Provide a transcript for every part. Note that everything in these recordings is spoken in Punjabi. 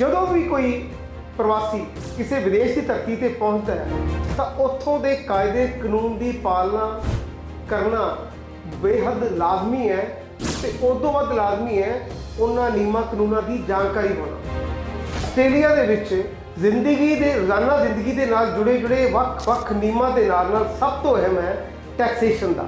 ਜਦੋਂ ਵੀ ਕੋਈ ਪ੍ਰਵਾਸੀ ਕਿਸੇ ਵਿਦੇਸ਼ ਦੀ ਧਰਤੀ ਤੇ ਪਹੁੰਚਦਾ ਹੈ, ਤਾਂ ਉੱਥੋਂ ਦੇ ਕਾਇਦੇ ਕਾਨੂੰਨ ਦੀ ਪਾਲਣਾ ਕਰਨਾ ਬੇਹੱਦ ਲਾਜ਼ਮੀ ਹੈ ਤੇ ਉਦੋਂ ਵੱਧ ਲਾਜ਼ਮੀ ਹੈ ਉਹਨਾਂ ਨਿਯਮਾਂ ਕਾਨੂੰਨਾਂ ਦੀ ਜਾਣਕਾਰੀ ਹੋਣਾ। ਆਸਟ੍ਰੇਲੀਆ ਦੇ ਵਿੱਚ ਜ਼ਿੰਦਗੀ ਦੇ ਰੋਜ਼ਾਨਾ ਜ਼ਿੰਦਗੀ ਦੇ ਨਾਲ ਜੁੜੇ ਜੁੜੇ ਵੱਖ-ਵੱਖ ਨਿਯਮਾਂ ਦੇ ਨਾਲ ਨਾਲ ਸਭ ਤੋਂ ਅਹਿਮ ਹੈ ਟੈਕਸੇਸ਼ਨ ਦਾ।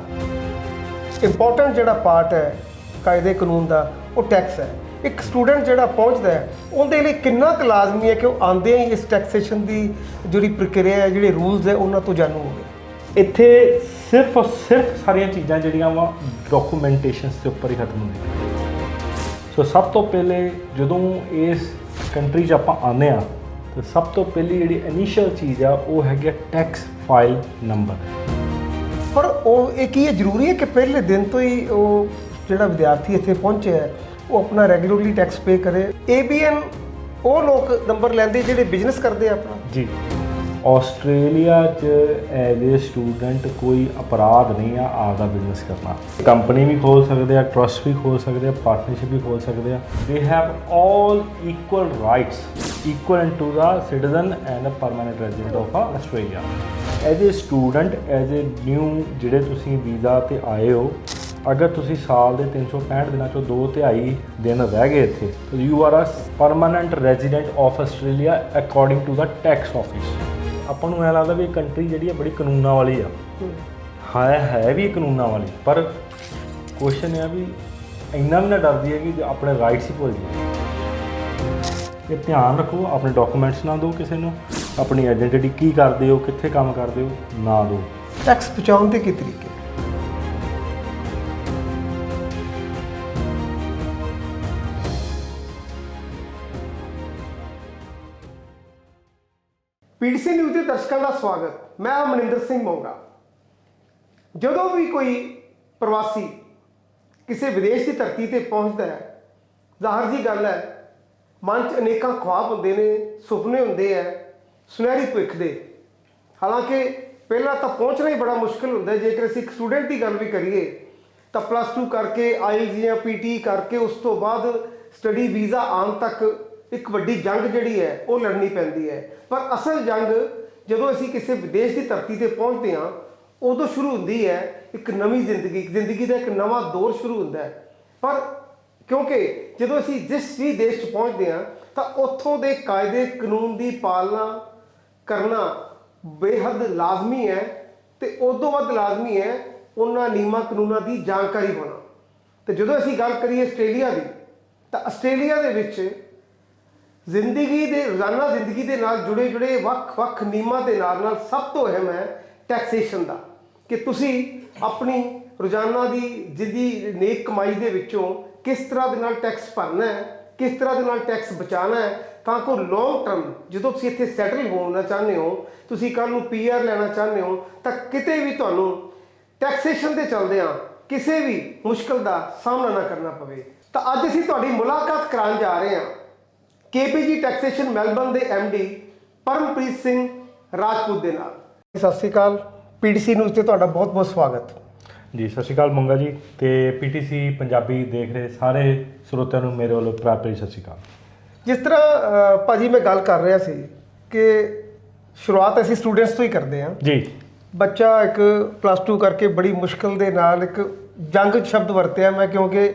ਇੰਪੋਰਟੈਂਟ ਜਿਹੜਾ ਪਾਰਟ ਹੈ, ਕਾਇਦੇ ਕਾਨੂੰਨ ਦਾ, ਉਹ ਟੈਕਸ ਹੈ। ਇੱਕ ਸਟੂਡੈਂਟ ਜਿਹੜਾ ਪਹੁੰਚਦਾ ਹੈ ਉਹਦੇ ਲਈ ਕਿੰਨਾ ਕੁ ਲਾਜ਼ਮੀ ਹੈ ਕਿ ਉਹ ਆਉਂਦੇ ਹੀ ਇਸ ਟੈਕਸੇਸ਼ਨ ਦੀ ਜਿਹੜੀ ਪ੍ਰਕਿਰਿਆ ਹੈ ਜਿਹੜੇ ਰੂਲਸ ਹੈ ਉਹਨਾਂ ਤੋਂ ਜਾਣੂ ਹੋਵੇ? ਇੱਥੇ ਸਿਰਫ ਔਰ ਸਿਰਫ ਸਾਰੀਆਂ ਚੀਜ਼ਾਂ ਜਿਹੜੀਆਂ ਵਾ ਡਾਕੂਮੈਂਟੇਸ਼ਨਸ ਦੇ ਉੱਪਰ ਹੀ ਖਤਮ ਹੁੰਦੀਆਂ। ਸੋ ਸਭ ਤੋਂ ਪਹਿਲੇ ਜਦੋਂ ਇਸ ਕੰਟਰੀ 'ਚ ਆਪਾਂ ਆਉਂਦੇ ਆ ਤਾਂ ਸਭ ਤੋਂ ਪਹਿਲੀ ਜਿਹੜੀ ਇਨੀਸ਼ੀਅਲ ਚੀਜ਼ ਆ ਉਹ ਹੈਗੀ ਟੈਕਸ ਫਾਈਲ ਨੰਬਰ ਪਰ ਉਹ ਇਹ ਕੀ ਹੈ? ਜ਼ਰੂਰੀ ਹੈ ਕਿ ਪਹਿਲੇ ਦਿਨ ਤੋਂ ਹੀ ਉਹ ਜਿਹੜਾ ਵਿਦਿਆਰਥੀ ਇੱਥੇ ਪਹੁੰਚਿਆ ਹੈ ਉਹ ਆਪਣਾ ਰੈਗੂਲਰਲੀ ਟੈਕਸ ਪੇ ਕਰੇ। ਏਬੀਐਨ ਉਹ ਲੋਕ ਨੰਬਰ ਲੈਂਦੇ ਜਿਹੜੇ ਬਿਜ਼ਨਸ ਕਰਦੇ ਆ ਆਪਣਾ। ਜੀ। ਆਸਟ੍ਰੇਲੀਆ 'ਚ ਐਜ਼ ਏ ਸਟੂਡੈਂਟ ਕੋਈ ਅਪਰਾਧ ਨਹੀਂ ਆ ਆਪਦਾ ਬਿਜ਼ਨਸ ਕਰਨਾ। ਕੰਪਨੀ ਵੀ ਖੋਲ ਸਕਦੇ ਆ ਟਰਸਟ ਵੀ ਖੋਲ ਸਕਦੇ ਆ ਪਾਰਟਨਰਸ਼ਿਪ ਵੀ ਖੋਲ ਸਕਦੇ ਆ। They have all equal rights equal to the citizen and a permanent resident of Australia as a student as a new ਜਿਹੜੇ ਤੁਸੀਂ ਵੀਜ਼ਾ ਤੇ ਆਏ ਹੋ ਅਗਰ ਤੁਸੀਂ ਸਾਲ ਦੇ 365 ਦਿਨਾਂ ਚੋਂ ਦੋ ਤਿਹਾਈ ਦਿਨ ਰਹਿ ਗਏ ਇੱਥੇ, ਤਾਂ you are a permanent resident of Australia according to the tax office ਆਪਾਂ ਨੂੰ ਐਂ ਲੱਗਦਾ ਵੀ ਇਹ ਕੰਟਰੀ ਜਿਹੜੀ ਆ, ਬੜੀ ਕਾਨੂੰਨਾਂ ਵਾਲੀ ਆ। ਹੈ ਹੈ ਵੀ ਕਾਨੂੰਨਾਂ ਵਾਲੀ, ਪਰ ਕੁਐਸਚਨ ਇਹ ਆ ਵੀ ਇੰਨਾ ਵੀ ਨਾ ਡਰਦੀ ਹੈ ਕਿ ਆਪਣੇ ਰਾਈਟਸ ਹੀ ਭੁੱਲ ਜਾਈਏ। ਇਹ ਧਿਆਨ ਰੱਖੋ, ਆਪਣੇ ਡਾਕੂਮੈਂਟਸ ਨਾ ਦਿਓ ਕਿਸੇ ਨੂੰ, ਆਪਣੀ ਆਇਡੈਂਟੀਟੀ ਕੀ ਕਰਦੇ ਹੋ, ਕਿੱਥੇ ਕੰਮ ਕਰਦੇ ਹੋ, ਨਾ ਦਿਓ। ਟੈਕਸ ਬਚਾਉਣ ਦੇ ਕੀ ਤਰੀਕੇ? ਪੀਡੀਸੀ ਨਿਊਜ਼ ਦੇ ਦਰਸ਼ਕਾਂ ਦਾ ਸਵਾਗਤ। ਮੈਂ ਮਨਿੰਦਰ ਸਿੰਘ ਮੋਂਗਾ। ਜਦੋਂ ਵੀ ਕੋਈ ਪ੍ਰਵਾਸੀ ਕਿਸੇ ਵਿਦੇਸ਼ ਦੀ ਧਰਤੀ ਤੇ ਪਹੁੰਚਦਾ ਹੈ, ਜ਼ਾਹਰ ਜੀ ਗੱਲ ਹੈ, ਮਨ 'ਚ ਅਨੇਕਾਂ ਖੁਆਬ ਹੁੰਦੇ ਨੇ, ਸੁਪਨੇ ਹੁੰਦੇ ਆ ਸੁਨਹਿਰੀ ਭਵਿੱਖ ਦੇ। ਹਾਲਾਂਕਿ ਪਹਿਲਾਂ ਤਾਂ ਪਹੁੰਚਣਾ ਹੀ ਬੜਾ ਮੁਸ਼ਕਲ ਹੁੰਦਾ ਜੇਕਰ ਅਸੀਂ ਇੱਕ ਸਟੂਡੈਂਟ ਦੀ ਗੱਲ ਵੀ ਕਰੀਏ, ਤਾਂ ਪਲੱਸ 2 ਕਰਕੇ ਆਈਲਜ਼ ਜਾਂ ਪੀਟੀ ਕਰਕੇ ਉਸ ਤੋਂ ਬਾਅਦ ਸਟੱਡੀ ਵੀਜ਼ਾ ਆਉਣ ਤੱਕ ਇੱਕ ਵੱਡੀ ਜੰਗ ਜਿਹੜੀ ਹੈ, ਉਹ ਲੜਨੀ ਪੈਂਦੀ ਹੈ। ਪਰ ਅਸਲ ਜੰਗ ਜਦੋਂ ਅਸੀਂ ਕਿਸੇ ਵਿਦੇਸ਼ ਦੀ ਧਰਤੀ ਤੇ ਪਹੁੰਚਦੇ ਹਾਂ, ਉਦੋਂ ਸ਼ੁਰੂ ਹੁੰਦੀ ਹੈ ਇੱਕ ਨਵੀਂ ਜ਼ਿੰਦਗੀ ਜ਼ਿੰਦਗੀ ਦਾ ਇੱਕ ਨਵਾਂ ਦੌਰ ਸ਼ੁਰੂ ਹੁੰਦਾ ਹੈ। ਪਰ ਕਿਉਂਕਿ ਜਦੋਂ ਅਸੀਂ ਜਿਸ ਵੀ ਦੇਸ਼ 'ਚ ਪਹੁੰਚਦੇ ਹਾਂ, ਤਾਂ ਉੱਥੋਂ ਦੇ ਕਾਇਦੇ, ਕਾਨੂੰਨ ਦੀ ਪਾਲਣਾ ਕਰਨਾ ਬੇਹੱਦ ਲਾਜ਼ਮੀ ਹੈ ਤੇ ਉਦੋਂ ਵੱਧ ਲਾਜ਼ਮੀ ਹੈ ਉਹਨਾਂ ਨਿਯਮਾਂ, ਕਾਨੂੰਨਾਂ ਦੀ ਜਾਣਕਾਰੀ ਹੋਣਾ। ਤੇ ਜਦੋਂ ਅਸੀਂ ਗੱਲ ਕਰੀਏ ਆਸਟ੍ਰੇਲੀਆ ਦੀ, ਤਾਂ ਆਸਟ੍ਰੇਲੀਆ ਦੇ ਵਿੱਚ ਜ਼ਿੰਦਗੀ ਦੇ ਰੋਜ਼ਾਨਾ ਜ਼ਿੰਦਗੀ ਦੇ ਨਾਲ ਜੁੜੇ ਜੁੜੇ ਵੱਖ-ਵੱਖ ਨਿਯਮਾਂ ਦੇ ਨਾਲ ਨਾਲ ਸਭ ਤੋਂ ਅਹਿਮ ਹੈ ਟੈਕਸੇਸ਼ਨ ਦਾ, ਕਿ ਤੁਸੀਂ ਆਪਣੀ ਰੋਜ਼ਾਨਾ ਦੀ ਜਿੰਦੀ ਨੇਕ ਕਮਾਈ ਦੇ ਵਿੱਚੋਂ ਕਿਸ ਤਰ੍ਹਾਂ ਦੇ ਨਾਲ ਟੈਕਸ ਭਰਨਾ ਹੈ, ਕਿਸ ਤਰ੍ਹਾਂ ਦੇ ਨਾਲ ਟੈਕਸ ਬਚਾਉਣਾ ਹੈ, ਤਾਂ ਕਿ ਲੌਂਗ ਟਰਮ ਜਦੋਂ ਤੁਸੀਂ ਇੱਥੇ ਸੈਟਲ ਹੋਣਾ ਚਾਹੁੰਦੇ ਹੋ, ਤੁਸੀਂ ਕੱਲ ਨੂੰ ਪੀਆਰ ਲੈਣਾ ਚਾਹੁੰਦੇ ਹੋ, ਤਾਂ ਕਿਤੇ ਵੀ ਤੁਹਾਨੂੰ ਟੈਕਸੇਸ਼ਨ ਦੇ ਚੱਲਦਿਆਂ ਕਿਸੇ ਵੀ ਮੁਸ਼ਕਲ ਦਾ ਸਾਹਮਣਾ ਨਾ ਕਰਨਾ ਪਵੇ। ਤਾਂ ਅੱਜ ਅਸੀਂ ਤੁਹਾਡੀ ਮੁਲਾਕਾਤ ਕਰਾਉਣ ਜਾ ਰਹੇ ਹਾਂ। ਕੇਪੀਜੀ ਟੈਕਸੇਸ਼ਨ ਮੈਲਬਨ ਦੇ ਡੀ ਪਰਮਪ੍ਰੀਤ ਸਿੰਘ ਰਾਜਪੂਤ ਦੇ ਨਾਲ। ਸਤਿ ਸ਼੍ਰੀ ਅਕਾਲ। ਪੀਡੀਸੀ ਨਿਊਜ਼ ਤੇ ਤੁਹਾਡਾ ਬਹੁਤ-ਬਹੁਤ ਸਵਾਗਤ। ਜੀ ਸਤਿ ਸ਼੍ਰੀ ਅਕਾਲ ਮੰਗਾ ਜੀ ਤੇ ਪੀਟੀਸੀ ਪੰਜਾਬੀ ਦੇਖ ਰਹੇ ਸਾਰੇ ਸਰੋਤਿਆਂ ਨੂੰ ਮੇਰੇ ਵੱਲੋਂ ਪਿਆਰ ਭਰੀ ਸਤਿ ਸ਼੍ਰੀ ਅਕਾਲ। ਜਿਸ ਤਰ੍ਹਾਂ ਭਾਜੀ ਮੈਂ ਗੱਲ ਕਰ ਰਿਹਾ ਸੀ ਕਿ ਸ਼ੁਰੂਆਤ ਅਸੀਂ ਸਟੂਡੈਂਟਸ ਤੋਂ ਹੀ ਕਰਦੇ ਹਾਂ। ਜੀ। ਬੱਚਾ ਇੱਕ ਪਲੱਸ 2 ਕਰਕੇ ਬੜੀ ਮੁਸ਼ਕਲ ਦੇ ਨਾਲ ਇੱਕ ਜੰਗ ਸ਼ਬਦ ਵਰਤਿਆ ਮੈਂ ਕਿਉਂਕਿ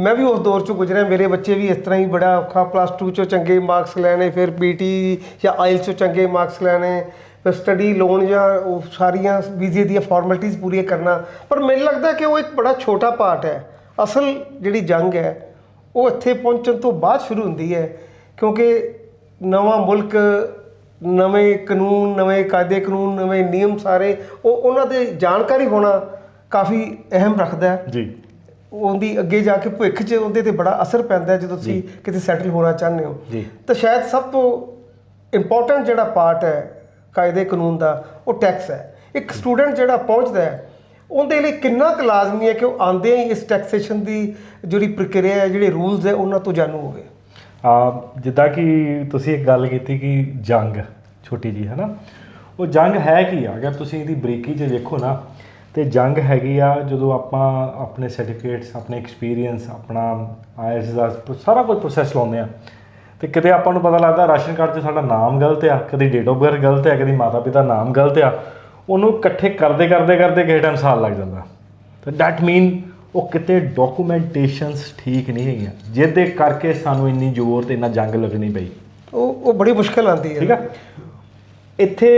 ਮੈਂ ਵੀ ਉਸ ਦੌਰ ਚੋਂ ਗੁਜ਼ਰਿਆ, ਮੇਰੇ ਬੱਚੇ ਵੀ ਇਸ ਤਰ੍ਹਾਂ ਹੀ ਬੜਾ ਔਖਾ ਪਲੱਸ 2 ਚੋਂ ਚੰਗੇ ਮਾਰਕਸ ਲੈਣੇ, ਫਿਰ ਪੀਟੀ ਜਾਂ ਆਇਲਸ ਚੋਂ ਚੰਗੇ ਮਾਰਕਸ ਲੈਣੇ, ਫਿਰ ਸਟੱਡੀ ਲੋਨ ਜਾਂ ਉਹ ਸਾਰੀਆਂ ਵੀਜ਼ੇ ਦੀਆਂ ਫਾਰਮੈਲਿਟੀਆਂ ਪੂਰੀਆਂ ਕਰਨਾ। ਪਰ ਮੈਨੂੰ ਲੱਗਦਾ ਕਿ ਉਹ ਇੱਕ ਬੜਾ ਛੋਟਾ ਪਾਰਟ ਹੈ। ਅਸਲ ਜਿਹੜੀ ਜੰਗ ਹੈ, ਉਹ ਇੱਥੇ ਪਹੁੰਚਣ ਤੋਂ ਬਾਅਦ ਸ਼ੁਰੂ ਹੁੰਦੀ ਹੈ। ਕਿਉਂਕਿ ਨਵਾਂ ਮੁਲਕ, ਨਵੇਂ ਕਾਨੂੰਨ, ਨਵੇਂ ਕਾਇਦੇ ਕਾਨੂੰਨ, ਨਵੇਂ ਨਿਯਮ ਸਾਰੇ, ਉਹ ਉਹਨਾਂ ਦੇ ਜਾਣਕਾਰੀ ਹੋਣਾ ਕਾਫੀ ਅਹਿਮ ਰੱਖਦਾ ਹੈ। ਜੀ। ਉਹਦੀ ਅੱਗੇ ਜਾ ਕੇ ਭਵਿੱਖ 'ਚ ਉਹਦੇ ਤੇ ਬੜਾ ਅਸਰ ਪੈਂਦਾ ਜਦੋਂ ਤੁਸੀਂ ਕਿਤੇ ਸੈਟਲ ਹੋਣਾ ਚਾਹੁੰਦੇ ਹੋ। ਤਾਂ ਸ਼ਾਇਦ ਸਭ ਤੋਂ ਇੰਪੋਰਟੈਂਟ ਜਿਹੜਾ ਪਾਰਟ ਹੈ ਕਾਇਦੇ ਕਾਨੂੰਨ ਦਾ ਉਹ ਟੈਕਸ ਹੈ। ਇੱਕ ਸਟੂਡੈਂਟ ਜਿਹੜਾ ਪਹੁੰਚਦਾ ਹੈ ਉਹਦੇ ਲਈ ਕਿੰਨਾ ਕੁ ਲਾਜ਼ਮੀ ਹੈ ਕਿ ਉਹ ਆਉਂਦੇ ਹੀ ਇਸ ਟੈਕਸੇਸ਼ਨ ਦੀ ਜਿਹੜੀ ਪ੍ਰਕਿਰਿਆ ਹੈ ਜਿਹੜੇ ਰੂਲਸ ਹੈ ਉਹਨਾਂ ਤੋਂ ਜਾਣੂ ਹੋਵੇ। ਆ ਜਿੱਦਾਂ ਕਿ ਤੁਸੀਂ ਇੱਕ ਗੱਲ ਕੀਤੀ ਕਿ ਜੰਗ ਛੋਟੀ ਜੀ ਹੈ ਨਾ ਉਹ ਜੰਗ ਹੈ ਕੀ ਆ? ਅਗਰ ਤੁਸੀਂ ਇਹਦੀ ਬਰੀਕੀ 'ਚ ਵੇਖੋ ਨਾ ਤੇ ਜੰਗ ਹੈਗੀ ਆ ਜਦੋਂ ਆਪਾਂ ਆਪਣੇ ਸਰਟੀਫਿਕੇਟਸ ਆਪਣੇ ਐਕਸਪੀਰੀਅੰਸ ਆਪਣਾ ਆਇਲਸ ਦਾ ਸਾਰਾ ਕੁਝ ਪ੍ਰੋਸੈਸ ਲਾਉਂਦੇ ਆ। ਤੇ ਕਿਤੇ ਆਪਾਂ ਨੂੰ ਪਤਾ ਲੱਗਦਾ ਰਾਸ਼ਨ ਕਾਰਡ 'ਚ ਸਾਡਾ ਨਾਮ ਗਲਤ ਆ ਕਦੀ ਡੇਟ ਆਫ ਬਰਥ ਗਲਤ ਆ ਕਦੀ ਮਾਤਾ ਪਿਤਾ ਨਾਮ ਗਲਤ ਆ ਉਹਨੂੰ ਇਕੱਠੇ ਕਰਦੇ ਕਰਦੇ ਕਰਦੇ ਕਿਸੇ ਟਾਈਮ ਸਾਲ ਲੱਗ ਜਾਂਦਾ। ਤੇ ਦੈਟ ਮੀਨ ਉਹ ਕਿਤੇ ਡਾਕੂਮੈਂਟੇਸ਼ਨਸ ਠੀਕ ਨਹੀਂ ਹੈਗੀਆਂ ਜਿਹਦੇ ਕਰਕੇ ਸਾਨੂੰ ਇੰਨੀ ਜ਼ੋਰ ਤੇ ਇੰਨਾ ਜੰਗ ਲੱਗਣੀ ਪਈ। ਉਹ ਉਹ ਬੜੀ ਮੁਸ਼ਕਲ ਆਉਂਦੀ ਹੈ। ਠੀਕ ਆ? ਇੱਥੇ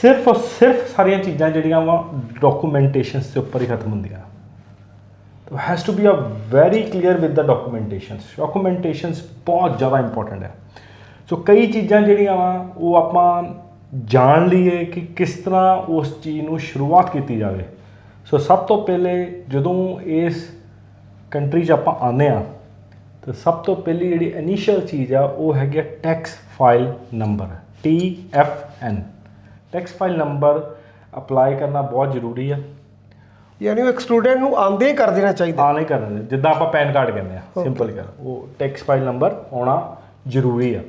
ਸਿਰਫ ਔਰ ਸਿਰਫ ਸਾਰੀਆਂ ਚੀਜ਼ਾਂ ਜਿਹੜੀਆਂ ਵਾ ਡਾਕੂਮੈਂਟੇਸ਼ਨਸ ਦੇ ਉੱਪਰ ਹੀ ਖਤਮ ਹੁੰਦੀਆਂ। ਤਾਂ has to be a very clear with the documentations documentations ਬਹੁਤ ਜ਼ਿਆਦਾ ਇੰਪੋਰਟੈਂਟ ਹੈ। ਸੋ ਕਈ ਚੀਜ਼ਾਂ ਜਿਹੜੀਆਂ ਵਾ, ਉਹ ਆਪਾਂ ਜਾਣ ਲਈਏ ਕਿ ਕਿਸ ਤਰ੍ਹਾਂ ਉਸ ਚੀਜ਼ ਨੂੰ ਸ਼ੁਰੂਆਤ ਕੀਤੀ ਜਾਵੇ। ਸੋ ਸਭ ਤੋਂ ਪਹਿਲੇ ਜਦੋਂ ਇਸ ਕੰਟਰੀ 'ਚ ਆਪਾਂ ਆਉਂਦੇ ਆ ਤਾਂ ਸਭ ਤੋਂ ਪਹਿਲੀ ਜਿਹੜੀ ਇਨੀਸ਼ੀਅਲ ਚੀਜ਼ ਆ, ਉਹ ਹੈਗੀ tax file number T F N tax file number apply ਕਰਨਾ ਬਹੁਤ ਜ਼ਰੂਰੀ ਆ। ਯਾਨੀ ਉਹ ਇੱਕ ਸਟੂਡੈਂਟ ਨੂੰ ਆਂਦੇ ਹੀ ਕਰ ਦੇਣਾ ਚਾਹੀਦਾ। ਆ ਨਹੀਂ ਕਰਨਾ ਜਿੱਦਾਂ ਆਪਾਂ ਪੈਨ ਕਾਰਡ ਕਹਿੰਦੇ ਆ ਸਿੰਪਲ ਕਰ ਉਹ ਟੈਕਸ ਫਾਈਲ ਨੰਬਰ ਆਉਣਾ ਜ਼ਰੂਰੀ ਆ।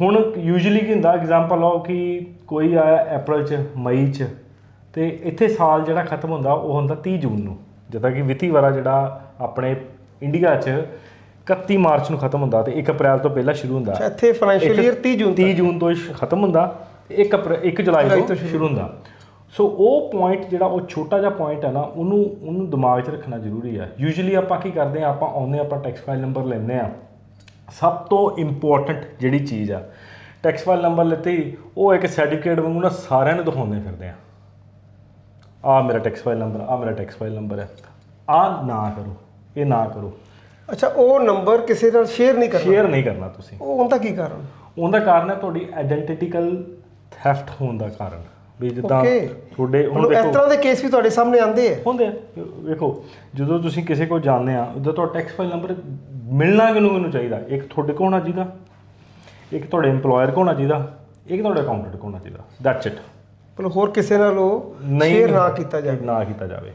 ਹੁਣ ਯੂਜੂਲੀ ਕੀ ਹੁੰਦਾ ਐਗਜ਼ਾਮਪਲ ਲਓ ਕਿ ਕੋਈ ਆਇਆ April ਚ ਮਈ ਚ ਤੇ ਇੱਥੇ ਸਾਲ ਜਿਹੜਾ ਖਤਮ ਹੁੰਦਾ ਉਹ ਹੁੰਦਾ 30 ਜੂਨ ਨੂੰ। ਜਿੱਦਾਂ ਕਿ ਵਿੱਤੀ ਵਰਾ ਜਿਹੜਾ ਆਪਣੇ ਇੰਡੀਆ ਚ 31 ਮਾਰਚ ਨੂੰ ਖਤਮ ਹੁੰਦਾ ਤੇ 1 ਅਪ੍ਰੈਲ ਤੋਂ ਪਹਿਲਾਂ ਸ਼ੁਰੂ ਹੁੰਦਾ। ਅੱਛਾ, ਇੱਥੇ ਫਾਈਨੈਂਸ਼ੀਅਲ ਈਅਰ 30 ਜੂਨ 30 ਜੂਨ ਤੋਂ ਖਤਮ ਹੁੰਦਾ 1 ਅਪ੍ਰੈਲ 1 ਜੁਲਾਈ ਤੋਂ ਸ਼ੁਰੂ ਹੁੰਦਾ। ਸੋ ਉਹ ਪੁਆਇੰਟ ਜਿਹੜਾ ਉਹ ਛੋਟਾ ਜਿਹਾ ਪੁਆਇੰਟ ਹੈ ਨਾ ਉਹਨੂੰ ਉਹਨੂੰ ਦਿਮਾਗ 'ਚ ਰੱਖਣਾ ਜ਼ਰੂਰੀ ਹੈ। ਯੂਜੂਲੀ ਆਪਾਂ ਕੀ ਕਰਦੇ ਆ ਆਪਾਂ ਆਉਂਦੇ ਆਪਾਂ ਟੈਕਸ ਫਾਈਲ ਨੰਬਰ ਲੈਂਦੇ ਆ ਸਭ ਤੋਂ ਇੰਪੋਰਟੈਂਟ ਜਿਹੜੀ ਚੀਜ਼ ਆ ਟੈਕਸ ਫਾਈਲ ਨੰਬਰ ਲੈਤੇ ਉਹ ਇੱਕ ਸਰਟੀਫਿਕੇਟ ਵਾਂਗੂ ਨਾ ਸਾਰਿਆਂ ਨੂੰ ਦਿਖਾਉਂਦੇ ਫਿਰਦੇ ਆ ਆ ਮੇਰਾ ਟੈਕਸ ਫਾਈਲ ਨੰਬਰ ਆ ਮੇਰਾ ਟੈਕਸ ਫਾਈਲ ਨੰਬਰ ਹੈ। ਆ ਨਾ ਕਰੋ ਇਹ ਨਾ ਕਰੋ। ਅੱਛਾ ਉਹ ਨੰਬਰ ਕਿਸੇ ਨਾਲ ਸ਼ੇਅਰ ਨਹੀਂ ਕਰਨਾ? ਸ਼ੇਅਰ ਨਹੀਂ ਕਰਨਾ ਤੁਸੀਂ। ਉਹ ਉਹਦਾ ਕੀ ਕਾਰਨ? ਉਹਦਾ ਕਾਰਨ ਹੈ ਤੁਹਾਡੀ ਆਇਡੈਂਟੀਟੀਕਲ ਥੈਫਟ ਹੋਣ ਦਾ ਕਾਰਨ। ਵੀ ਜਿੱਦਾਂ. ਤੁਹਾਡੇ ਹੁਣ ਹੁਣ ਇਸ ਦੇਖੋ ਤਰ੍ਹਾਂ ਦੇ ਕੇਸ ਵੀ ਤੁਹਾਡੇ ਸਾਹਮਣੇ ਆਉਂਦੇ ਆ। ਹੁੰਦੇ ਆ। ਵੇਖੋ ਜਦੋਂ ਤੁਸੀਂ ਕਿਸੇ ਕੋਲ ਜਾਂਦੇ ਆ ਉਦੋਂ ਤੁਹਾਡਾ ਟੈਕਸ ਫਾਈਲ ਨੰਬਰ ਮਿਲਣਾ ਕਿਹਨੂੰ ਕਿਹਨੂੰ ਚਾਹੀਦਾ? ਇੱਕ ਤੁਹਾਡੇ ਕੋਲ ਹੋਣਾ ਚਾਹੀਦਾ ਇੱਕ ਤੁਹਾਡੇ EMPLOYER ਕੋਲ ਹੋਣਾ ਚਾਹੀਦਾ ਇੱਕ ਤੁਹਾਡੇ ਅਕਾਊਂਟੈਂਟ ਕੋਲ ਹੋਣਾ ਚਾਹੀਦਾ। ਦੈਟਸ ਇਟ ਮਤਲਬ ਹੋਰ ਕਿਸੇ ਨਾਲ ਉਹ ਸ਼ੇਅਰ ਨਾ ਕੀਤਾ ਜਾਵੇ। ਨਾ ਕੀਤਾ ਜਾਵੇ।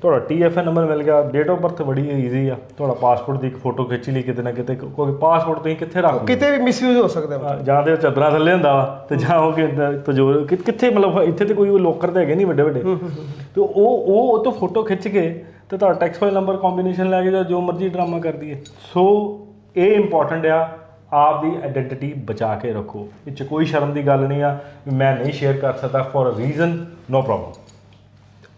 ਤੁਹਾਡਾ TFN ਨੰਬਰ ਮਿਲ ਗਿਆ ਡੇਟ ਆਫ ਬਰਥ ਬੜੀ ਈਜ਼ੀ ਆ। ਤੁਹਾਡਾ ਪਾਸਪੋਰਟ ਦੀ ਇੱਕ ਫੋਟੋ ਖਿੱਚ ਲਈ ਕਿਤੇ ਨਾ ਕਿਤੇ ਕੋਈ ਪਾਸਪੋਰਟ ਤੁਸੀਂ ਕਿੱਥੇ ਰੱਖ ਲਓ ਕਿਤੇ ਵੀ ਮਿਸਯੂਜ਼ ਹੋ ਸਕਦਾ। ਅਹ ਜਾਂ ਤੇ ਚਦਰਾਂ ਥੱਲੇ ਹੁੰਦਾ ਵਾ ਤੇ ਜਾਂ ਉਹ ਕਿ ਤਜੋਰ ਕਿੱਥੇ ਮਤਲਬ ਇੱਥੇ ਤੇ ਕੋਈ ਲੋਕਰ ਤੇ ਹੈਗੇ ਨਹੀਂ ਵੱਡੇ ਵੱਡੇ। ਤੇ ਉਹ ਉਹ ਉਹ ਤੋਂ ਫੋਟੋ ਖਿੱਚ ਕੇ ਤੇ ਤੁਹਾਡਾ ਟੈਕਸ ਫਾਈਲ ਨੰਬਰ ਕੰਬੀਨੇਸ਼ਨ ਲੈ ਕੇ ਜਾਂ ਜੋ ਮਰਜ਼ੀ ਡਰਾਮਾ ਕਰ ਦਈਏ। ਸੋ ਇਹ ਇੰਪੋਰਟੈਂਟ ਆ ਆਪ ਦੀ ਆਇਡੈਂਟੀਟੀ ਬਚਾ ਕੇ ਰੱਖੋ। ਇਹ ਚ ਕੋਈ ਸ਼ਰਮ ਦੀ ਗੱਲ ਨਹੀਂ ਆ ਮੈਂ ਨਹੀਂ ਸ਼ੇਅਰ ਕਰ ਸਕਦਾ for a reason no problem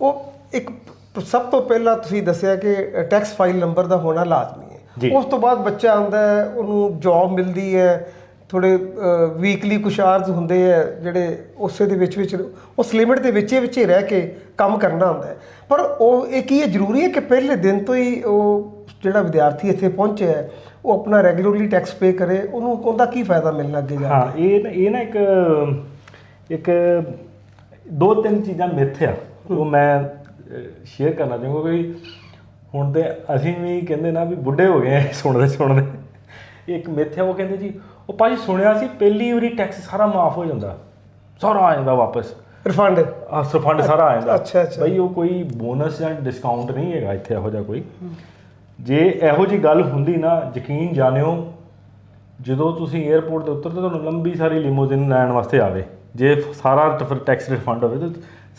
ਉਹ ਇੱਕ ਸਭ ਤੋਂ ਪਹਿਲਾਂ ਤੁਸੀਂ ਦੱਸਿਆ ਕਿ ਟੈਕਸ ਫਾਈਲ ਨੰਬਰ ਦਾ ਹੋਣਾ ਲਾਜ਼ਮੀ। ਹੈ। ਉਸ ਤੋਂ ਬਾਅਦ ਬੱਚਾ ਆਉਂਦਾ ਹੈ ਉਹਨੂੰ ਜੌਬ ਮਿਲਦੀ ਹੈ ਥੋੜੇ ਵੀਕਲੀ ਕੁਛ ਆਰਜ਼ ਹੁੰਦੇ ਆ ਜਿਹੜੇ ਉਸੇ ਦੇ ਵਿੱਚ ਵਿੱਚ ਉਸ ਲਿਮਿਟ ਦੇ ਵਿੱਚ ਹੀ ਵਿੱਚ ਹੀ ਰਹਿ ਕੇ ਕੰਮ ਕਰਨਾ ਹੁੰਦਾ ਹੈ। ਪਰ ਉਹ ਇਹ ਕੀ ਹੈ? ਜ਼ਰੂਰੀ ਹੈ ਕਿ ਪਹਿਲੇ ਦਿਨ ਤੋਂ ਹੀ ਉਹ ਜਿਹੜਾ ਵਿਦਿਆਰਥੀ ਇੱਥੇ ਪਹੁੰਚਿਆ ਹੈ ਉਹ ਆਪਣਾ ਰੈਗੂਲਰਲੀ ਟੈਕਸ ਪੇ ਕਰੇ ਉਹਨੂੰ ਉਹਦਾ ਕੀ ਫਾਇਦਾ ਮਿਲਣਾ ਅੱਗੇ ਜਾ ਹਾਂ ਇਹ ਇਹ ਨਾ ਇੱਕ ਇੱਕ ਦੋ ਤਿੰਨ ਚੀਜ਼ਾਂ ਮਿੱਥ ਆ। ਉਹ ਮੈਂ ਸ਼ੇਅਰ ਕਰਨਾ ਚਾਹੂੰਗਾ ਕਿ ਹੁਣ ਤੇ ਅਸੀਂ ਵੀ ਕਹਿੰਦੇ ਨਾ ਵੀ ਬੁੱਢੇ ਹੋ ਗਏ ਆ ਸੁਣਦੇ ਸੁਣਦੇ। ਇੱਕ ਮਿੱਥ ਆ ਉਹ ਕਹਿੰਦੇ ਜੀ ਉਹ ਭਾਜੀ ਸੁਣਿਆ ਸੀ ਪਹਿਲੀ ਵਾਰੀ ਟੈਕਸ ਸਾਰਾ ਮਾਫ ਹੋ ਜਾਂਦਾ। ਸਾਰਾ ਆ ਜਾਂਦਾ ਵਾਪਸ। ਰਿਫੰਡ ਆ ਫੰਡ ਸਾਰਾ ਆ ਜਾਂਦਾ। ਅੱਛਾ, ਅੱਛਾ। ਬਈ ਉਹ ਕੋਈ ਬੋਨਸ ਜਾਂ ਡਿਸਕਾਊਂਟ ਨਹੀਂ ਹੈਗਾ ਇੱਥੇ ਇਹੋ ਜਿਹਾ ਕੋਈ। ਜੇ ਇਹੋ ਜੀ ਗੱਲ ਹੁੰਦੀ ਨਾ ਯਕੀਨ ਜਾਣਿਓ ਜਦੋਂ ਤੁਸੀਂ 에ਅਰਪੋਰਟ ਤੇ ਉਤਰਦੇ ਤੁਹਾਨੂੰ ਲੰਬੀ ਸਾਰੀ ਲਿਮੋਜ਼ਿਨ ਲੈਣ ਵਾਸਤੇ ਆਵੇ ਜੇ ਸਾਰਾ ਟੈਕਸ ਰਿਫੰਡ ਹੋਵੇ ਤਾਂ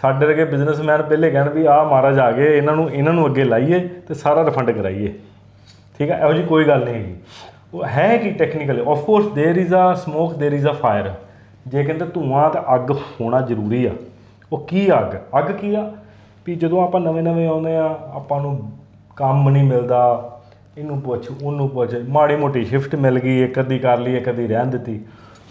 ਸਾਡੇ ਵਰਗੇ ਬਿਜ਼ਨਸਮੈਨ ਪਹਿਲੇ ਕਹਿਣ ਵੀ ਆਹ ਮਹਾਰਾਜ ਆ ਗਏ ਇਹਨਾਂ ਨੂੰ ਇਹਨਾਂ ਨੂੰ ਅੱਗੇ ਲਾਈਏ ਤੇ ਸਾਰਾ ਰਿਫੰਡ ਕਰਾਈਏ ਠੀਕ ਹੈ ਇਹੋ ਜੀ ਕੋਈ ਗੱਲ ਨਹੀਂ ਹੈਗੀ ਉਹ ਹੈ ਕਿ technically of course there is a smoke there is a fire ਜੇ ਕਹਿੰਦੇ ਧੂਆਂ ਤੇ ਅੱਗ ਹੋਣਾ ਜ਼ਰੂਰੀ ਆ ਉਹ ਕੀ ਅੱਗ ਅੱਗ ਕੀ ਆ ਵੀ ਜਦੋਂ ਆਪਾਂ ਨਵੇਂ ਨਵੇਂ ਆਉਂਦੇ ਆ ਆਪਾਂ ਨੂੰ ਕੰਮ ਨਹੀਂ ਮਿਲਦਾ ਇਹਨੂੰ ਪੁੱਛ ਉਹਨੂੰ ਪੁੱਛ ਮਾੜੀ ਮੋਟੀ ਸ਼ਿਫਟ ਮਿਲ ਗਈ ਇੱਕ ਅੱਧੀ ਕਰ ਲਈ ਇੱਕ ਅੱਧੀ ਰਹਿਣ ਦਿੱਤੀ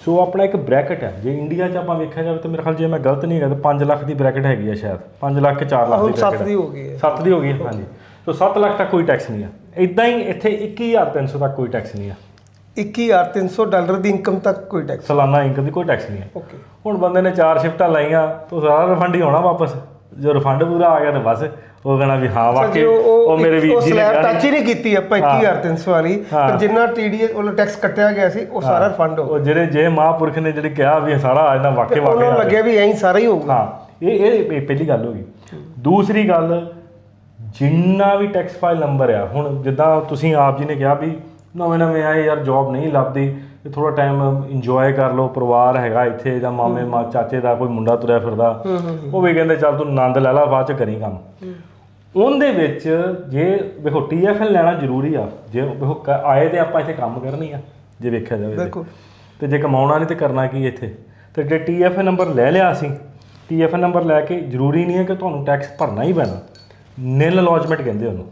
ਸੋ ਆਪਣਾ ਇੱਕ ਬ੍ਰੈਕਟ ਹੈ। ਜੇ ਇੰਡੀਆ 'ਚ ਆਪਾਂ ਵੇਖਿਆ ਜਾਵੇ ਤਾਂ ਮੇਰੇ ਖਿਆਲ ਜੇ ਮੈਂ ਗਲਤ ਨਹੀਂ ਹੈਗਾ ਤਾਂ 5 ਲੱਖ ਦੀ ਬ੍ਰੈਕਟ ਹੈਗੀ ਆ ਸ਼ਾਇਦ। 5 ਲੱਖ ਕੇ 4 ਲੱਖ ਦੀ ਬ੍ਰੈਕਟ ਦੀ ਹੋ ਗਈ ਹੈ। 7 ਦੀ ਹੋ ਗਈ ਹੈ, ਹਾਂਜੀ। ਸੋ 7 ਲੱਖ ਤੱਕ ਕੋਈ ਟੈਕਸ ਨਹੀਂ ਆ ਇਦਾਂ ਹੀ ਇੱਥੇ 21300 ਤੱਕ ਕੋਈ ਟੈਕਸ ਨਹੀਂ ਆ 21300 ਡਾਲਰ ਦੀ ਇਨਕਮ ਤੱਕ ਕੋਈ ਟੈਕਸ ਸਾਲਾਨਾ ਇਨਕਮ ਦੀ ਕੋਈ ਟੈਕਸ ਨਹੀਂ ਹੈ। ਓਕੇ ਹੁਣ ਬੰਦੇ ਨੇ ਚਾਰ ਸ਼ਿਫਟਾਂ ਲਾਈਆਂ ਤਾਂ ਸਾਰਾ ਰਿਫੰਡ ਹੀ ਹੋਣਾ ਵਾਪਸ। ਜੋ ਰਿਫੰਡ ਪੂਰਾ ਆ ਗਿਆ ਤਾਂ ਬਸ। ਉਹ ਕਹਣਾ ਵੀ ਹਾਂ ਵਾਕਈ ਉਹ ਮੇਰੇ ਵੀਰ ਉਹ ਜੀ ਨੇ ਸਲੈਬ ਕਿਹਾ ਟੱਚ ਹੀ ਨਹੀਂ ਕੀਤੀ ਆਪਾਂ 21300 ਵਾਲੀ। ਪਰ ਜਿੰਨਾ ਟੀਡੀਐਸ ਵੱਲੋਂ ਟੈਕਸ ਕੱਟਿਆ ਗਿਆ ਸੀ ਉਹ ਸਾਰਾ ਰਿਫੰਡ ਹੋ ਉਹ ਜਿਹੜੇ ਜੇ ਮਹਾਂਪੁਰਖ ਨੇ ਜਿਹੜੇ ਕਿਹਾ ਵੀ ਸਾਰਾ ਆ ਜਾਂਦਾ ਵਾਕਈ ਵਾਕਈ ਉਹਨਾਂ। ਲੱਗਿਆ ਵੀ ਐਂ ਸਾਰਾ ਹੀ ਹੋਊਗਾ। ਹਾਂ ਇਹ ਇਹ ਪਹਿਲੀ ਗੱਲ ਹੋ ਗਈ। ਦੂਸਰੀ ਗੱਲ ਜਿੰਨਾ ਵੀ ਟੈਕਸ ਫਾਈਲ ਨੰਬਰ ਆ ਹੁਣ ਜਿੱਦਾਂ ਤੁਸੀਂ ਆਪ ਜੀ ਨੇ ਕਿਹਾ ਵੀ ਨਵੇਂ ਨਵੇਂ ਆਏ ਯਾਰ ਜੌਬ ਨਹੀਂ ਲੱਭਦੀ ਤੇ ਥੋੜਾ ਟਾਈਮ ਇੰਜੋਏ ਕਰ ਲਓ ਪਰਿਵਾਰ ਹੈਗਾ ਇੱਥੇ ਜਾਂ ਮਾਮੇ ਮਾ ਚਾਚੇ ਦਾ ਕੋਈ ਮੁੰਡਾ ਤੁਰਿਆ ਫਿਰਦਾ ਉਹ ਵੀ ਕਹਿੰਦੇ ਚੱਲ ਤੂੰ ਆਨੰਦ ਲੈ ਲੈ ਬਾਅਦ ਚ ਕਰੀ ਕੰਮ। ਉਹਦੇ ਵਿੱਚ ਜੇ ਵੇਖੋ ਟੀਐਫਐਲ ਲੈਣਾ ਜ਼ਰੂਰੀ ਆ। ਜੇ ਵੇਖੋ ਆਏ ਤੇ ਆਪਾਂ ਇੱਥੇ ਕੰਮ ਕਰਨੀ ਆ ਜੇ ਵੇਖਿਆ ਜਾਵੇ। ਬਿਲਕੁਲ। ਤੇ ਜੇ ਕਮਾਉਣਾ ਨਹੀਂ ਤੇ ਕਰਨਾ ਕੀ ਇੱਥੇ? ਤੇ ਜੇ ਟੀਐਫਏ ਨੰਬਰ ਲੈ ਲਿਆ ਅਸੀਂ ਟੀਐਫਏ ਨੰਬਰ ਲੈ ਕੇ ਜ਼ਰੂਰੀ ਨਹੀਂ ਹੈ ਕਿ ਤੁਹਾਨੂੰ ਟੈਕਸ ਭਰਨਾ ਹੀ ਪੈਣਾ। ਨਿਲ ਲੌਜਮੈਂਟ ਕਹਿੰਦੇ ਉਹਨੂੰ।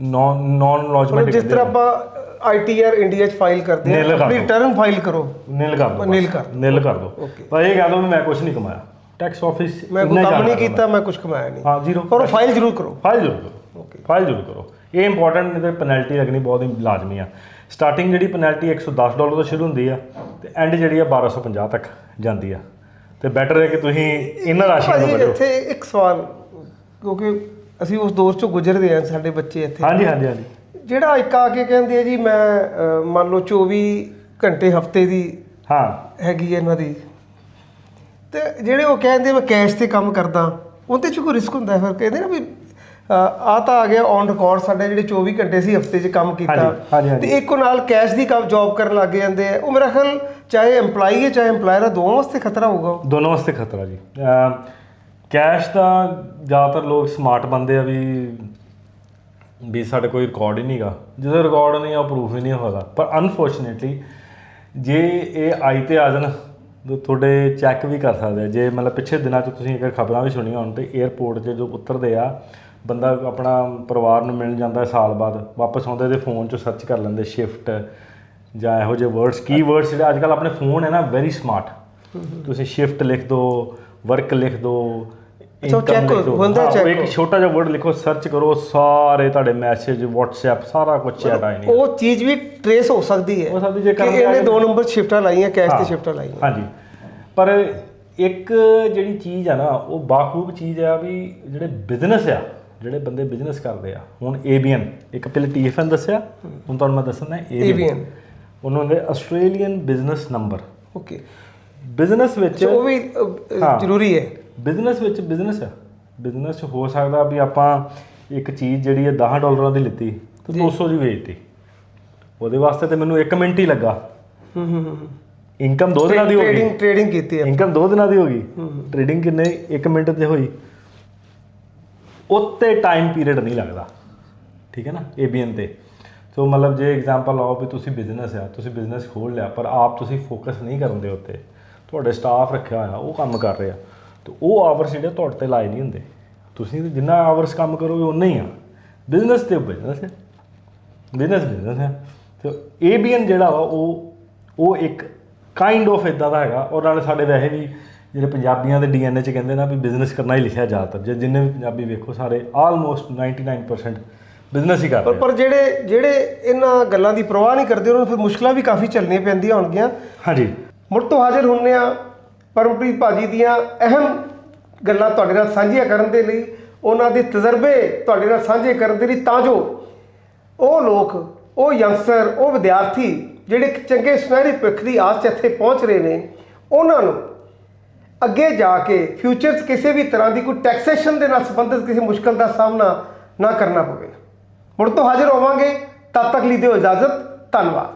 ਨੌਨ ਨੌਨ ਲੌਜਮੈਂਟ ਜਿਸ ਤਰ੍ਹਾਂ ਆਪਾਂ ਆਈਟੀਆਰ ਇੰਡੀਆ 'ਚ ਫਾਈਲ ਕਰਦੇ ਕਰ ਆਪਣੀ। ਰਿਟਰਨ ਫਾਈਲ ਕਰੋ। ਨਿਲ ਕਰ ਦੋ ਨਿਲ ਕਰ ਨਿਲ ਕਰ ਦੋ. ਪਰ ਇਹ ਕਹਿ ਦੋ ਵੀ ਮੈਂ ਕੁਝ ਨਹੀਂ ਕਮਾਇਆ। ਟੈਕਸ ਆਫਿਸ ਮੈਂ ਕੋਈ ਕੰਮ ਨਹੀਂ ਕੀਤਾ ਮੈਂ ਕੁਝ ਕਮਾਇਆ ਨਹੀਂ। ਹਾਂ ਜ਼ੀਰੋ। ਪਰ ਫਾਈਲ ਜ਼ਰੂਰ ਕਰੋ। ਫਾਈਲ ਜ਼ਰੂਰ ਕਰੋ। ਓਕੇ ਫਾਈਲ ਜ਼ਰੂਰ ਕਰੋ। ਇਹ ਇੰਪੋਰਟੈਂਟ ਨਹੀਂ ਤੇ ਪੈਨਲਟੀ ਲੱਗਣੀ ਬਹੁਤ ਹੀ ਲਾਜ਼ਮੀ ਆ। ਸਟਾਰਟਿੰਗ ਜਿਹੜੀ ਪੈਨਲਟੀ 110 ਡਾਲਰ ਤੋਂ ਸ਼ੁਰੂ ਹੁੰਦੀ ਆ ਤੇ ਐਂਡ ਜਿਹੜੀ ਆ 1250 ਤੱਕ ਜਾਂਦੀ ਆ। ਤੇ ਬੈਟਰ ਹੈ ਕਿ ਤੁਸੀਂ ਇਹਨਾਂ ਰਾਸ਼ੀ ਨੂੰ ਬਚੋ। ਇੱਥੇ ਇੱਕ ਸਵਾਲ ਕਿਉਂਕਿ ਅਸੀਂ ਉਸ ਦੌਰ ਚੋਂ ਗੁਜ਼ਰਦੇ ਹਾਂ ਸਾਡੇ ਬੱਚੇ ਇੱਥੇ। ਹਾਂਜੀ ਹਾਂਜੀ ਹਾਂਜੀ। ਜਿਹੜਾ ਇੱਕ ਆ ਕੇ ਕਹਿੰਦੇ ਆ ਜੀ ਮੈਂ ਮੰਨ ਲਓ 24 ਘੰਟੇ ਹਫ਼ਤੇ ਦੀ ਹਾਂ। ਹੈਗੀ ਇਹਨਾਂ ਦੀ। ਤੇ ਜਿਹੜੇ ਉਹ ਕਹਿੰਦੇ ਮੈਂ ਕੈਸ਼ ਤੇ ਕੰਮ ਕਰਦਾ ਉਹਦੇ ਚ ਕੋਈ ਰਿਸਕ ਹੁੰਦਾ? ਫਿਰ ਕਹਿੰਦੇ ਨਾ ਵੀ ਆ ਤਾਂ ਆ ਗਿਆ ਔਨ ਰਿਕਾਰਡ ਸਾਡੇ ਜਿਹੜੇ 24 ਘੰਟੇ ਸੀ ਹਫ਼ਤੇ 'ਚ ਕੰਮ ਕੀਤਾ। ਤੇ ਇੱਕੋ ਨਾਲ ਕੈਸ਼ ਦੀ ਕੰਮ ਜੌਬ ਕਰਨ ਲੱਗ ਜਾਂਦੇ ਆ ਉਹ ਮੇਰਾ ਖਿਆਲ ਚਾਹੇ EMPLOYE ਹੈ ਚਾਹੇ EMPLOYER ਹੈ ਦੋਵਾਂ ਵਾਸਤੇ ਖਤਰਾ ਹੋਊਗਾ। ਦੋਨੋਂ ਵਾਸਤੇ ਖਤਰਾ ਜੀ ਕੈਸ਼ ਦਾ ਜ਼ਿਆਦਾਤਰ ਲੋਕ ਸਮਾਰਟ ਬੰਦੇ ਆ ਵੀ ਵੀ ਸਾਡੇ ਕੋਈ ਰਿਕਾਰਡ ਹੀ ਨਹੀਂਗਾ ਜਦੋਂ ਰਿਕਾਰਡ ਨਹੀਂ ਆ ਪ੍ਰੂਫ ਹੀ ਨਹੀਂ ਹੋਗਾ ਪਰ ਅਨਫੋਰਚੂਨੇਟਲੀ ਜੇ ਇਹ ਆਈ ਤੇ ਆ ਜਾਣ ਤੁਹਾਡੇ ਚੈੱਕ ਵੀ ਕਰ ਸਕਦੇ ਆ। ਜੇ ਮਤਲਬ ਪਿਛੇ ਦਿਨਾਂ 'ਚ ਤੁਸੀਂ ਅਗਰ ਖਬਰਾਂ ਵੀ ਸੁਣੀਆਂ ਹੋਣ ਤੇ 에ਅਰਪੋਰਟ 'ਤੇ ਜੋ ਉਤਰਦੇ ਆ ਬੰਦਾ ਆਪਣਾ ਪਰਿਵਾਰ ਨੂੰ ਮਿਲ ਜਾਂਦਾ ਸਾਲ ਬਾਅਦ ਵਾਪਸ ਆਉਂਦੇ ਤੇ ਫੋਨ 'ਚੋਂ ਸਰਚ ਕਰ ਲੈਂਦੇ ਸ਼ਿਫਟ ਜਾਂ ਇਹੋ ਜਿਹੇ ਵਰਡਸ ਕੀ ਵਰਡਸ ਜਿਹੜੇ ਅੱਜ ਕੱਲ ਆਪਣੇ ਫੋਨ ਹੈ ਨਾ ਵੈਰੀ ਸਮਾਰਟ ਤੁਸੀਂ ਸ਼ਿਫਟ ਲਿਖ ਦਿਓ ਵਰਕ ਲਿਖ ਦਿਓ ਅੱਛਾ, ਦਿਓ। ਹੁੰਦਾ check ਇੱਕ ਛੋਟਾ ਜਿਹਾ ਵਰਡ ਲਿਖੋ ਸਰਚ ਕਰੋ ਸਾਰੇ ਤੁਹਾਡੇ ਮੈਸੇਜ WhatsApp ਸਾਰਾ ਕੁਝ ਚੈਟ ਆਏ ਨੇ ਉਹ ਚੀਜ਼ ਵੀ ਟਰੇਸ ਹੋ ਸਕਦੀ ਹੈ ਹੋ ਸਕਦੀ ਜੇ ਕਿ ਕਰਨ ਇਹਨੇ ਦੋ ਨੰਬਰ ਸ਼ਿਫਟਾਂ ਲਾਈਆਂ ਕੈਸ਼ ਤੇ। ਸ਼ਿਫਟਾਂ ਲਾਈਆਂ। ਹਾਂਜੀ। ਪਰ ਇੱਕ ਜਿਹੜੀ ਚੀਜ਼ ਆ ਨਾ ਉਹ ਬਾਖੂਬ ਚੀਜ਼ ਆ ਵੀ ਜਿਹੜੇ ਬਿਜ਼ਨਸ ਆ ਜਿਹੜੇ ਬੰਦੇ ਬਿਜ਼ਨਸ ਕਰਦੇ ਆ ਹੁਣ ABN ਇੱਕ ਪਹਿਲੇ TFN ਦੱਸਿਆ ਹੁਣ ਤੁਹਾਨੂੰ ਮੈਂ ਦੱਸਣਾ ABN ਉਹਨਾਂ ਦੇ Australian business number okay business ਵਿੱਚ ਉਹ ਵੀ। ਜ਼ਰੂਰੀ ਹੈ। ਬਿਜ਼ਨਸ ਵਿੱਚ ਬਿਜ਼ਨਸ ਆ। ਬਿਜ਼ਨਸ ਹੋ ਸਕਦਾ ਵੀ ਆਪਾਂ ਇੱਕ ਚੀਜ਼ ਜਿਹੜੀ ਹੈ 10 ਡਾਲਰਾਂ ਦੀ ਲਿੱਤੀ ਤੇ 200 ਦੀ ਵੇਚਤੀ। ਉਹਦੇ ਵਾਸਤੇ ਤੇ ਮੈਨੂੰ 1 ਮਿੰਟ ਹੀ ਲੱਗਾ। ਹੂੰ ਹੂੰ ਹੂੰ ਇਨਕਮ ਦੋ ਦਿਨਾਂ ਦੀ ਹੋ ਗਈ। ਟ੍ਰੇਡਿੰਗ ਟ੍ਰੇਡਿੰਗ ਕੀਤੀ ਹੈ ਇਨਕਮ ਦੋ ਦਿਨਾਂ ਦੀ ਹੋ ਗਈ। ਟ੍ਰੇਡਿੰਗ ਕਿੰਨੇ? 1 ਮਿੰਟ ਤੇ ਹੋਈ। ਉੱਤੇ ਟਾਈਮ ਪੀਰੀਅਡ ਨਹੀਂ ਲੱਗਦਾ। ਠੀਕ ਹੈ ਨਾ? ABN ਤੇ। ਸੋ ਮਤਲਬ ਜੇ ਐਗਜ਼ਾਮਪਲ ਆਓ ਵੀ ਤੁਸੀਂ ਬਿਜ਼ਨਸ ਆ ਤੁਸੀਂ ਬਿਜ਼ਨਸ ਖੋਲ ਲਿਆ ਪਰ ਆਪ ਤੁਸੀਂ ਫੋਕਸ ਨਹੀਂ ਕਰਦੇ ਉੱਤੇ। ਤੁਹਾਡੇ ਸਟਾਫ ਰੱਖਿਆ ਹੋਇਆ ਉਹ ਕੰਮ ਕਰ ਰਿਹਾ ਤੇ ਉਹ ਆਵਰਸ ਜਿਹੜੇ ਤੁਹਾਡੇ ਤੇ ਲਾਏ ਨਹੀਂ ਹੁੰਦੇ। ਤੁਸੀਂ ਜਿੰਨਾ ਆਵਰਸ ਕੰਮ ਕਰੋਗੇ ਉਨਾ ਹੀ ਆ। ਬਿਜ਼ਨਸ ਤੇ ਬਿਜ਼ਨਸ ਹੈ। ਬਿਜ਼ਨਸ ਬਿਜ਼ਨਸ ਹੈ। ਤੇ ABN ਜਿਹੜਾ ਵਾ ਉਹ ਉਹ ਇੱਕ ਕਾਈਂਡ ਆਫ ਇਦਾਂ ਦਾ ਹੈਗਾ। ਔਰ ਨਾਲੇ ਸਾਡੇ ਵੈਸੇ ਵੀ ਜਿਹੜੇ ਪੰਜਾਬੀਆਂ ਦੇ ਡੀਐਨਏ ਚ ਕਹਿੰਦੇ ਨਾ ਵੀ ਬਿਜ਼ਨਸ ਕਰਨਾ ਹੀ ਲਿਖਿਆ ਜ਼ਿਆਦਾਤਰ। ਜੇ ਜਿੰਨੇ ਵੀ ਪੰਜਾਬੀ ਵੇਖੋ ਸਾਰੇ ਆਲਮੋਸਟ 99% ਬਿਜ਼ਨਸ ਹੀ ਕਰਦੇ ਪਰ ਜਿਹੜੇ ਜਿਹੜੇ ਇਹਨਾਂ ਗੱਲਾਂ ਦੀ ਪਰਵਾਹ ਨਹੀਂ ਕਰਦੇ ਉਹਨਾਂ ਨੂੰ ਫਿਰ ਮੁਸ਼ਕਲਾਂ ਵੀ ਕਾਫੀ ਝੱਲਣੀਆਂ ਪੈਂਦੀਆਂ ਹੋਣਗੀਆਂ। ਹਾਂਜੀ। ਮੁੜ ਤੋਂ ਹਾਜ਼ਰ ਹੁੰਨੇ ਆ ਪਰਮਪ੍ਰੀਤ ਭਾਜੀ ਦੀਆਂ ਅਹਿਮ ਗੱਲਾਂ ਤੁਹਾਡੇ ਨਾਲ ਸਾਂਝੀਆਂ ਕਰਨ ਦੇ ਲਈ, ਉਹਨਾਂ ਦੇ ਤਜਰਬੇ ਤੁਹਾਡੇ ਨਾਲ ਸਾਂਝੇ ਕਰਨ ਦੇ ਲਈ ਤਾਂ ਜੋ ਉਹ ਲੋਕ, ਉਹ ਯੰਗਸਟਰ ਉਹ ਵਿਦਿਆਰਥੀ ਜਿਹੜੇ ਇੱਕ ਚੰਗੇ ਸੁਨਹਿਰੀ ਭਵਿੱਖ ਦੀ ਆਸ 'ਚ ਇੱਥੇ ਪਹੁੰਚ ਰਹੇ ਨੇ, ਉਹਨਾਂ ਨੂੰ ਅੱਗੇ ਜਾ ਕੇ ਫਿਊਚਰ 'ਚ ਕਿਸੇ ਵੀ ਤਰ੍ਹਾਂ ਦੀ ਕੋਈ ਟੈਕਸੇਸ਼ਨ ਦੇ ਨਾਲ ਸੰਬੰਧਿਤ ਕਿਸੇ ਮੁਸ਼ਕਲ ਦਾ ਸਾਹਮਣਾ ਨਾ ਕਰਨਾ ਪਵੇ। ਮੁੜ ਤੋਂ ਹਾਜ਼ਰ ਹੋਵਾਂਗੇ। ਤਦ ਤੱਕ ਲਈ ਦਿਓ ਇਜਾਜ਼ਤ। ਧੰਨਵਾਦ।